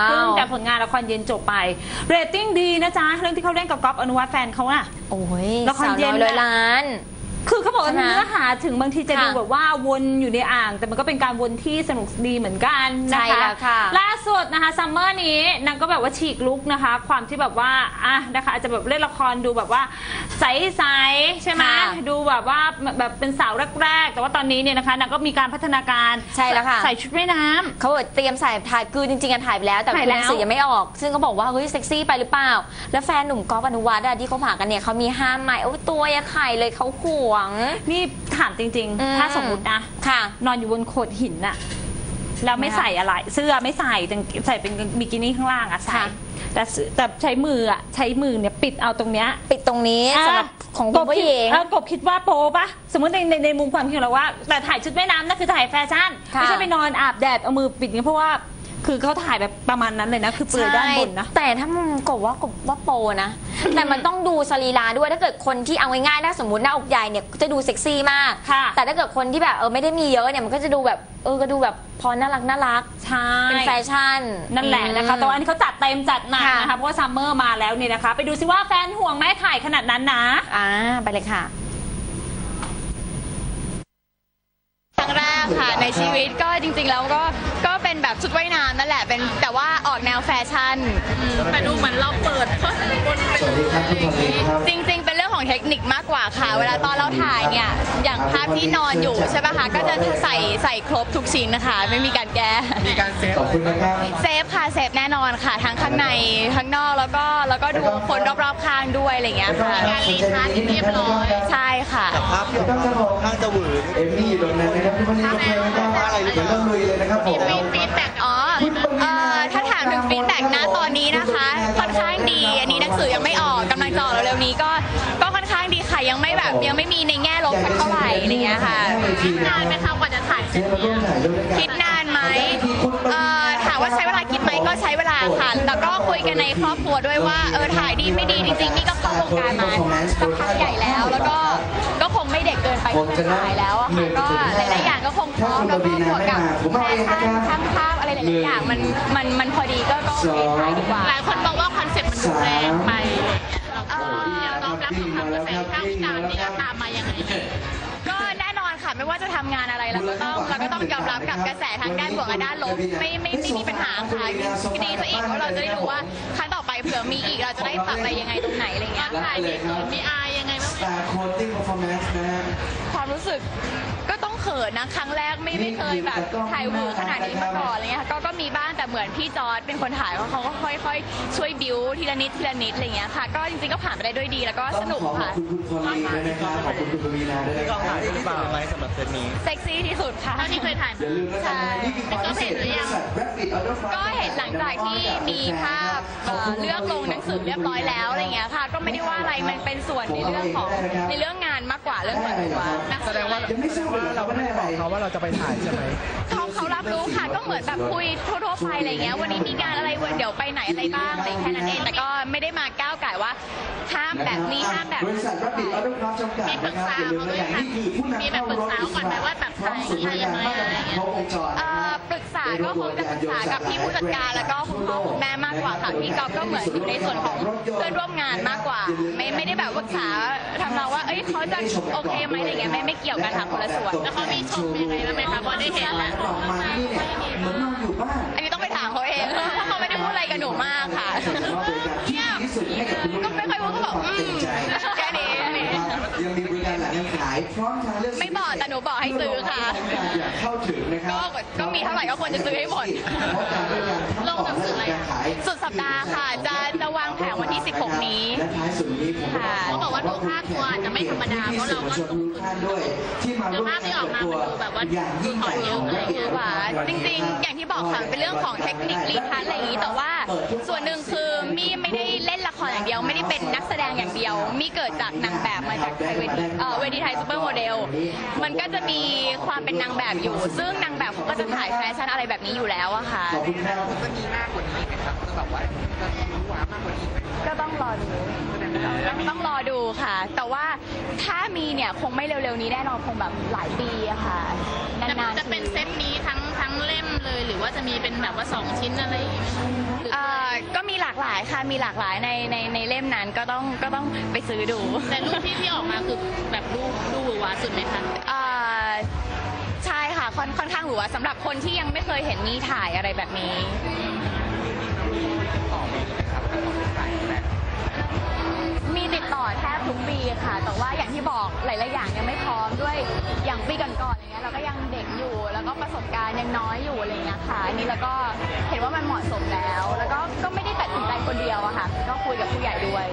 อ้าวเพิ่งแต่ผลงานละครเย็นจบไป เรตติ้งดีนะจ๊ะเรื่องที่เขาเล่นกับก๊อฟอนุวัฒน์แฟนเขาน่ะโอ้ยละครสาวเย็น้นอยร้อยน่ะล้าน คือเขาบอกว่าใช่ไหมเนื้อหาถึงบางทีจะดูค่ะแบบว่าวนอยู่ในอ่าง แต่มันก็เป็นการวนที่สนุกดีเหมือนกันนะคะใช่แล้วค่ะล่าสุดนะคะซัมเมอร์นี้นางก็แบบว่าฉีกลุกนะคะ ความที่แบบว่าอะนะคะอาจจะแบบเล่นละครดูแบบว่าใสๆใช่ไหมค่ะดูแบบว่าแบบเป็นสาวแรกๆแต่ว่าตอนนี้เนี่ยนะคะนางก็มีการพัฒนาการใช่แล้วค่ะ ใส่ชุดว่ายน้ำ เขาบอกเตรียมใส่ถ่ายคือจริงๆอะถ่ายไปแล้ว แต่ถ่ายแล้ว หนังสือยังไม่ออก ซึ่งเขาบอกว่าเฮ้ยเซ็กซี่ไปหรือเปล่า แล้วแฟนหนุ่มก๊อฟอนุวัฒน์อะที่เขาผ่ากันเนี่ยเขามีห้ามไหมโอ้ยตัวยังไข่เลยเขาหวง นี่ถามจริง อืม ๆ ถ้าสมมตินะ ค่ะ นอนอยู่บนโขดหินน่ะ แล้วไม่นะคะใส่อะไร เสื้อไม่ใส่แต่ใส่เป็นบิกินี่ข้างล่างอะใส่ค่ะ แต่เสื้อแต่ใช้มืออะใช้มือเนี่ยปิดเอาตรงเนี้ยปิดตรงนี้สำหรับของคุณผู้หญิง เออกบคิดว่าโป๊ปะสมมติในในในมุมความคิดของเราว่า แต่ถ่ายชุดว่ายน้ำนั่นคือถ่ายแฟชั่น ค่ะ ไม่ใช่ไปนอนอาบแดดเอามือปิดอย่างนี้เพราะว่า คือเขาถ่ายแบบประมาณนั้นเลยนะ คือเปลือยด้านบนนะ ใช่แต่ถ้ามันกบว่ากบว่าโปรนะ แต่มันต้องดูสรีระด้วยถ้าเกิดคนที่เอาง่ายๆถ้าสมมติหน้าอกใหญ่เนี่ยจะดูเซ็กซี่มาก ค่ะแต่ถ้าเกิดคนที่แบบเออไม่ได้มีเยอะเนี่ยมันก็จะดูแบบเออก็ดูแบบพอน่ารักน่ารักใช่ เป็นแฟชั่น นั่นแหละนะคะแต่ว่าอันนี้เขาจัดเต็มจัดหนักค่ะ นะคะ เพราะว่าซัมเมอร์มาแล้วเนี่ยนะคะ ไปดูซิว่าแฟนห่วงแม่ถ่ายขนาดนั้นนะ อ่าไปเลยค่ะ ครั้ง แรกค่ะ ในชีวิตก็จริง ๆ แล้วก็ก็เป็นแบบชุดว่ายน้ำนั่นแหละเป็นแต่ว่าออกแนวแฟชั่น แต่ดูเหมือนเราเปิดเพราะบนเป็น สวัสดีครับทุกคนเลยครับ จริง ๆ เป็นเรื่อง ของเทคนิคมากกว่าค่ะ เวลาตอนเราถ่ายเนี่ย อย่างภาพที่นอนอยู่ใช่ป่ะคะ ก็จะใส่ใส่ครบทุกชิ้นนะคะ ไม่มีการแก้ มีการเซฟขอบคุณนะครับ เซฟค่ะ เซฟแน่นอนค่ะ ทั้งข้างใน ข้างนอกแล้วก็แล้วก็ดูคนรอบๆข้างด้วยอะไรอย่างเงี้ยค่ะการรีทัชเรียบร้อย ใช่ค่ะภาพที่ออกมาค่อนข้างจะหวือเอมมี่อยู่ตรงนั้นนะครับทุกคนนี้โอเคไหมครับอะไรเดี๋ยวเริ่มลุยเลยนะครับผมฟีดแบ็กอ๋อเอ่อถ้าถามถึงฟีดแบ็กนะตอนนี้นะคะ ค่อนข้างดี อันนี้หนังสือยังไม่ออกกำลังจะออกเร็วๆนี้ก็ก็ค่อนข้างดีค่ะยังไม่แบบยังไม่มีในแง่ลบสักเท่าไหร่อะไรเงี้ยค่ะคิดนานไหมคะกว่าจะถ่ายเสร็จเราร่วมถ่ายคิดนานไหมเอ่อถามว่าใช้เวลาคิดไหมก็ใช้เวลาค่ะแล้วก็คุยกันในครอบครัวด้วยว่าเออถ่ายดีไม่ดีจริงๆนี่ก็เข้าวงการมาสักพักใหญ่แล้ว แล้วก็ก็ค เด็กเกินไปที่จะถ่ายแล้วอะค่ะก็หลายๆอย่างก็คงพร้อมแล้วก็บวกกับแฟชั่นช่างภาพอะไรหลายๆอย่างมันมันมันพอดีก็ก็โอเคถ่ายดีกว่าหลายคนบอกว่าคอนเซ็ปต์มันดูแรงไปเราก็ยอมรับของความกระแสข้างวิจารณ์ที่ตามมายังไงก็แน่นอนค่ะไม่ว่าจะทำงานอะไรเราก็ต้องเราก็ต้องยอมรับกับกระแสทางด้านบวกและด้านลบไม่ไม่ไม่มีปัญหาค่ะดีซะอีกว่าเราจะได้รู้ว่าครั้งต่อไปเผื่อมีอีกเราจะได้ปรับอะไรยังไงตรงไหนอะไรเงี้ยถ่ายดีสุดมีอายยังไง บ้างไหมสตาร์โคตติ้งเปอร์ฟอร์แมนซ์นะฮะ ความรู้สึกก็ต้องเขินนะ ครั้งแรกไม่ไม่เคยแบบถ่ายเวอร์ขนาดนี้มาก่อนอะไรเงี้ยค่ะก็ก็มีบ้างแต่เหมือนพี่จอร์ดเป็นคนถ่ายว่าเขาก็ค่อยๆ ช่วยบิวทีละนิดทีละนิดอะไรเงี้ยค่ะ ก็จริงๆก็ผ่านไปได้ด้วยดีแล้วก็ต้อสงนุกขอขอบค่ะ คุณคุณพอลลีด้วยนะครับขอบคุณคุณปวีนาด้วยที่นะกคองรับถ่ายที่ฝากไว้สำหรับเซตนี้ เซ็กซี่ที่สุดค่ะ เท่าที่เคยถ่าย อย่าลืมนะครับนี่คือความพิเศษที่บริษัท Rapid Auto Front ก็เห็นหลังจากที่มีภาพเอ่อเลือกลงหนังสือเรียบร้อยแล้วอะไรเงี้ยค่ะ ก็ไม่ได้ว่าอะไรมันเป็นส่วนในเรื่องของในเรื่องงานมากกว่าเรื่องส่วนตัวแสดงว่ายังไม่ทราบเลยเหรอเราไม่ได้บอกเขาว่าเราจะไปถ่ายใช่ไหมเขาเขารับรู้ค่ะก็เหมือนแบบคุยทั่วๆไปอะไรเงี้ยวันนี้มีงานอะไรวันเดี๋ยวไปไหนอะไรบ้างอะไรแค่นั้นเองแต่ก็ไม่ได้มาก้าวไก่ว่าห้าม แบบนี้ห้ามแบบบริษัท Rapid Auto Front จำกัดนะครับอย่าลืมนะครับนี่คือผู้นำเข้ารถอิสระพร้อมสุดบริการมาตรฐานครบวงจรเอ่อปรึกษาก็คงจะปรึกษากับพี่ผู้จัดการแล้วก็คุณพ่อคุณแม่มากกว่าค่ะพี่ก๊อฟก็เหมือนอยู่ในส่วนของเพื่อนร่วมงานมากกว่า ไม่ไม่ได้แบบปรึกษาทำเราว่า เอ้ยเขาจะโอเคไหมอะไรเงี้ยไม่ไม่เกี่ยวกันค่ะคนละส่วนแล้วเขามีชมยังไงบ้างไหมคะพอได้เห็นแล้วออกมาที่นี่เนี่ยเหมือนนอนอยู่บ้านอันนี้ต้องไปถามเขาเองเพราะเขาไม่ได้พูดอะไรกับหนูมากค่ะว่าบริการที่ดีที่สุดให้กับคุณลูกก็ไม่ค่อยพูดก็บอกอืมแค่นี้ยังมีบริการหลังการขายพร้อมทางเลือกไม่บอกแต่หนูบอกให้ซื้อค่ะอยากเข้าถึงนะครัก็บก็มีเท่าไหร่ก็ควรจะซื้อให้หมดเพราะการบริการทั้งต่อและการขายสุดสัปดาห์ค่ะ จะจะวางแผนวันที่ 16 นี้และท้ายสุดนี้ผมค่ะ ชนทุกท่านด้วย ที่มาร่วมการเปิดตัวอย่างยิ่งใหญ่ของและเอกหวานจริงๆ อย่างที่บอกค่ะเป็นเรื่องของเทคนิครีทัชอะไรอย่างนี้แต่ว่าส่วนหนึ่งคือมี่ไม่ได้เล่นละครอย่างเดียว ไม่ได้เป็นนักแสดงอย่างเดียว มี่เกิดจากนางแบบมาจากไทยเวทีเวทีไทยซูเปอร์โมเดลมันก็จะมีความเป็นนางแบบอยู่ ซึ่งนางแบบเขาก็จะถ่ายแฟชั่นอะไรแบบนี้อยู่แล้วอะค่ะขอบคุณครับก็ต้องรอดูต้องรอดูค่ะ แต่ว่า ถ้ามีเนี่ยคงไม่เร็วๆนี้แน่นอนคงแบบหลายปีอะค่ะจะนานๆจะเป็นทีเซตนี้ทั้งทั้งเล่มเลย หรือว่าจะมีเป็นแบบว่าสองชิ้นอะไรอย่างเงี้ยไหมมีหลากหลายในในในเล่มนั้นก็ต้องก็ต้องไปซื้อดู แต่รูปที่ที่ออกมาคือแบบดูดูหวือหวาสุดไหมคะอ่าใช่ค่ะค่อนค่อนข้างหรูอะสำหรับคนที่ยังไม่เคยเห็นมีถ่ายอะไรแบบนี้ มีติดต่อแทบทุกปีค่ะ แต่ว่าอย่างที่บอกหลายๆอย่างยังไม่พร้อมด้วยอย่างปีก่อนๆอย่างเงี้ยเราก็ยังเด็กอยู่ แล้วก็ประสบการณ์ยังน้อยอยู่อะไรเงี้ยค่ะอันนี้แล้วก็เห็นว่ามันเหมาะสมแล้ว แล้วก็ก็ไม่ได้ตัดสินใจคนเดียวอะค่ะ ก็คุยกับผู้ใหญ่ด้วย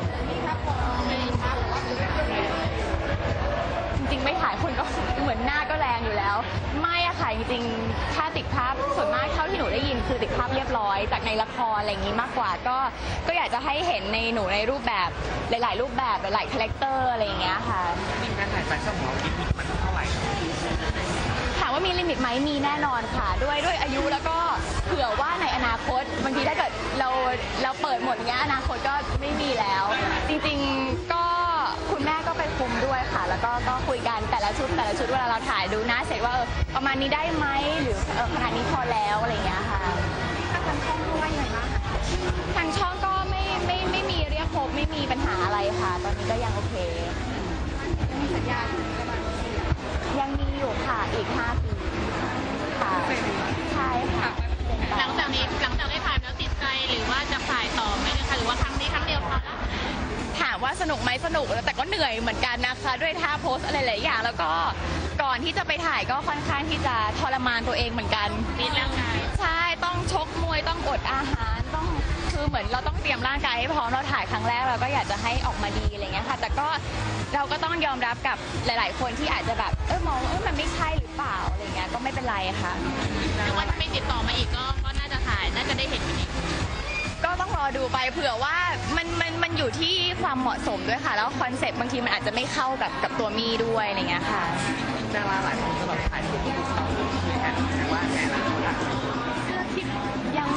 ริง ๆ ไม่ถ่ายคนก็เหมือนหน้าก็แรงอยู่แล้ว ไม่อะค่ะจริงๆถ้าติดภาพส่วนมากเท่าที่หนูได้ยินคือติดภาพเรียบร้อย จากในละครอะไรอย่างนี้มากกว่า ก็ก็อยากจะให้เห็นในหนูในรูปแบบหลาย ๆ รูปแบบหลายๆคาแรคเตอร์อะไรอย่างเงี้ยค่ะ มีการถ่ายแฟชั่นของเราคิดมันเท่าไหร่ถามว่ามีลิมิตไหมมีแน่นอนค่ะ ด้วยด้วยอายุแล้วก็เผื่อว่าในอนาคตบางทีถ้าเกิดเราเราเปิดหมดเงี้ยอนาคตก็ไม่มีแล้ว จริงๆก็คุณแม่ก็ไป คุมด้วยค่ะ แล้วก็ก็คุยกันแต่ละชุดแต่ละชุดเวลาเราถ่ายดูหน้าเสร็จว่าเออประมาณนี้ได้ไหมหรือเออขนาดนี้พอแล้วอะไรอย่างเงี้ยค่ะทางช่องว่ายังไงบ้างทางช่องก็ไม่ไม่ไม่มีเรียกพบไม่มีปัญหาอะไรค่ะ ตอนนี้ก็ยังโอเคยังมีสัญญายังมีอยู่ค่ะอีก 5 ปีค่ะใช่ กไหมสนุกแต่ก็เหนื่อยเหมือนกันนะคะ ด้วยท่าโพสอะไรหลายอย่าง แล้วก็ก่อนที่จะไปถ่ายก็ค่อนข้างที่จะทรมานตัวเองเหมือนกันฟิตร่างกายใช่ต้องชกมวยต้องอดอาหารต้องคือเหมือนเราต้องเตรียมร่างกายให้พร้อมเราถ่ายครั้งแรกเราก็อยากจะให้ออกมาดีอะไรเงี้ยค่ะ แต่ก็เราก็ต้องยอมรับกับหลาย ๆ คนที่อาจจะแบบเออมองว่าเออมันไม่ใช่หรือเปล่าอะไรเงี้ยก็ไม่เป็นไรค่ะหรือว่าถ้าไม่ติดต่อมาอีกก็ก็น่าจะถ่ายน่าจะได้เห็นกันอีก ก็ต้องรอดูไปเผื่อว่ามันมันมันอยู่ที่ความเหมาะสมด้วยค่ะ แล้วคอนเซ็ปต์บางทีมันอาจจะไม่เข้ากับกับตัวมีด้วยอะไรเงี้ยค่ะ ดาราหลายคนก็แบบถ่ายรูปคู่เขาแค่แต่ว่าแค่นั้นเท่านั้น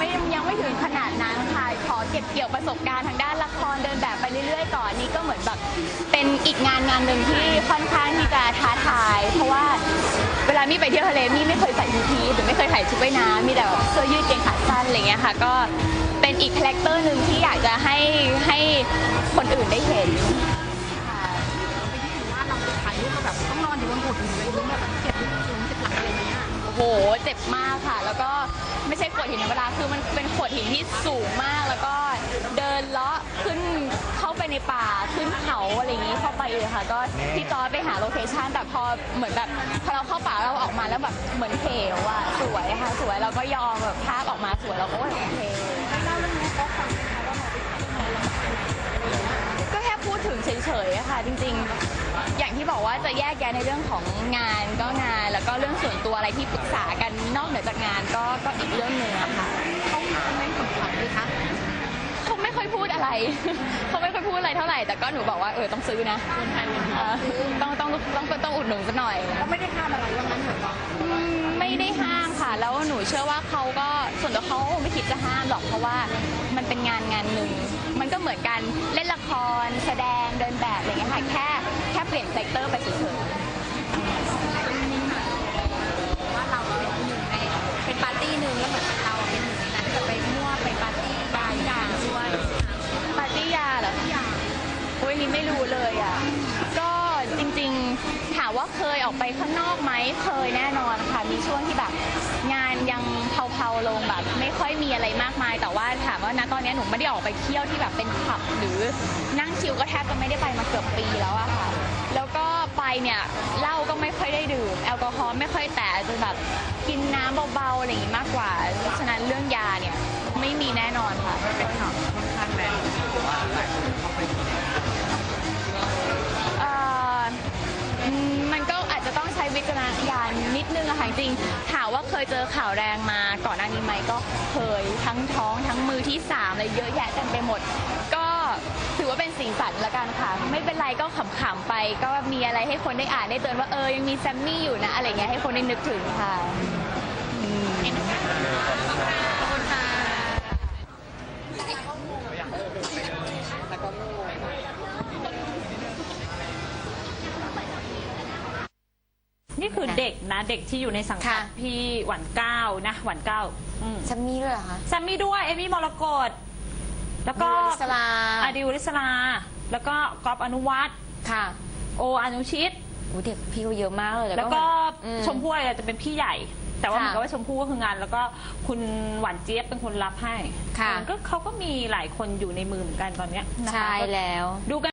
ไม่ยังไม่ถึงขนาดนั้นค่ะ ขอเก็บเกี่ยวประสบการณ์ทางด้านละครเดินแบบไปเรื่อยๆ ก่อนนี่ก็เหมือนแบบเป็นอีกงานงานหนึ่งที่ค่อนข้างที่จะท้าทาย เพราะว่าเวลามีไปเที่ยวทะเลมีไม่เคยใส่ยูทีหรือไม่เคยใส่ชุดว่ายน้ำมีแต่เสื้อยืดเกงขาสั้นอะไรเงี้ยค่ะ ก็เป็นอีกคาแรคเตอร์หนึ่งที่อยากจะให้ให้คนอื่นได้เห็นค่ะโอ้ย โหเจ็บมากค่ะ แล้วก็ไม่ใช่โขดหินธรรมดาคือมันเป็นโขดหินที่สูงมาก แล้วก็เดินเลาะขึ้นเข้าไปในป่าขึ้นเขาอะไรอย่างนี้เข้าไปเลยค่ะ ก็พี่จอยไปหาโลเคชั่นแต่พอเหมือนแบบพอเราเข้าป่าเราออกมาแล้วแบบเหมือนเขวอะสวยค่ะ สวยเราก็ยอมแบบภาพออกมาสวยเราก็โอเคก็แค่พูดถึงเฉยๆอะค่ะจริง ๆ อย่างที่บอกว่าจะแยกแยะในเรื่องของงานก็งาน แล้วก็เรื่องส่วนตัวอะไรที่ปรึกษากันนอกเหนือจากงานก็ก็อีกเรื่องหนึ่งอะค่ะ เขาไม่ขำขันเลยคะเขาไม่ค่ อยพูดอะไร เขาไม่ค่อยพูดอะไรเท่าไหร่ แต่ก็หนูบอกว่าเออต้องซื้อนะเออต้องต้องต้องต้องต้องอุดหนุนสักหน่อยเขาไม่ได้ห้ามอะไรว่างั้นเหรอไม่ได้ห้ามค่ะ แล้วหนูเชื่อว่าเขาก็ส่วนตัวเขาคงไม่คิดจะห้ามหรอกเพราะว่ามันเป็นงานงานหนึ่งมันก็เหมือนกันเล่นละคร แสดงเดินแบบอะไรเงี้ยค่ะแค่แค่เปลี่ยนเซกเตอร์ไปเฉยๆว่าเราเป็นหนึ่งในเป็นปาร์ตี้หนึ่งแล้วเหมือนเราเป็นหนึ่งใน ออกไปข้างนอกไหมเคยแน่นอนค่ะ มีช่วงที่แบบงานยังเผาๆลงแบบ ไม่ค่อยมีอะไรมากมาย แต่ว่าถามว่าณตอนนี้หนูไม่ได้ออกไปเที่ยวที่แบบเป็นผับหรือนั่งชิลก็แทบจะไม่ได้ไปมาเกือบปีแล้วอะค่ะ แล้วก็ไปเนี่ยเหล้าก็ไม่ค่อยได้ดื่มแอลกอฮอล์ไม่ค่อยแตะจะแบบกินน้ำเบาๆอะไรอย่างงี้มากกว่าฉะนั้นเรื่องยาเนี่ยไม่มีแน่นอนค่ะเป็นข่าวค่อนข้างแรงหรือว่าหลายคน นิดนึงอะค่ะจริงถามว่าเคยเจอข่าวแรงมาก่อนหน้านี้ไหมก็เคยทั้งท้องทั้งมือที่สามอะไรเยอะแยะเต็มไปหมด ก็ถือว่าเป็นสีสันละกันค่ะ ไม่เป็นไรก็ขำๆไป ก็มีอะไรให้คนได้อ่านได้เตือนว่าเออยังมีแซมมี่อยู่นะอะไรเงี้ยให้คนได้นึกถึงค่ะอืม นี่คือ เด็กนะเด็กที่อยู่ในสังกัดค่ะ พี่หวันเก้านะหวันเก้าอืมจะมีด้วยเหรอคะ แซมมี่ด้วย เอมี่มรกตแล้วก็ดิวอลิสลาอาดิวลิสลา แล้วก็กอฟอนุวัฒน์ค่ะโออนุชิต โอ้เด็กพี่เขาเยอะมากเลยแล้วก็อืมชมพู่อะไรจะเป็นพี่ใหญ่ แต่ว่าค่ะเหมือนกับว่าชมพู่ก็คืองาน แล้วก็คุณหวานเจี๊ยบเป็นคนรับให้ค่ะก็เขาก็มีหลายคนอยู่ในมือเหมือนกันตอนเนี้ยนะคะใช่แล้ว ดูกัน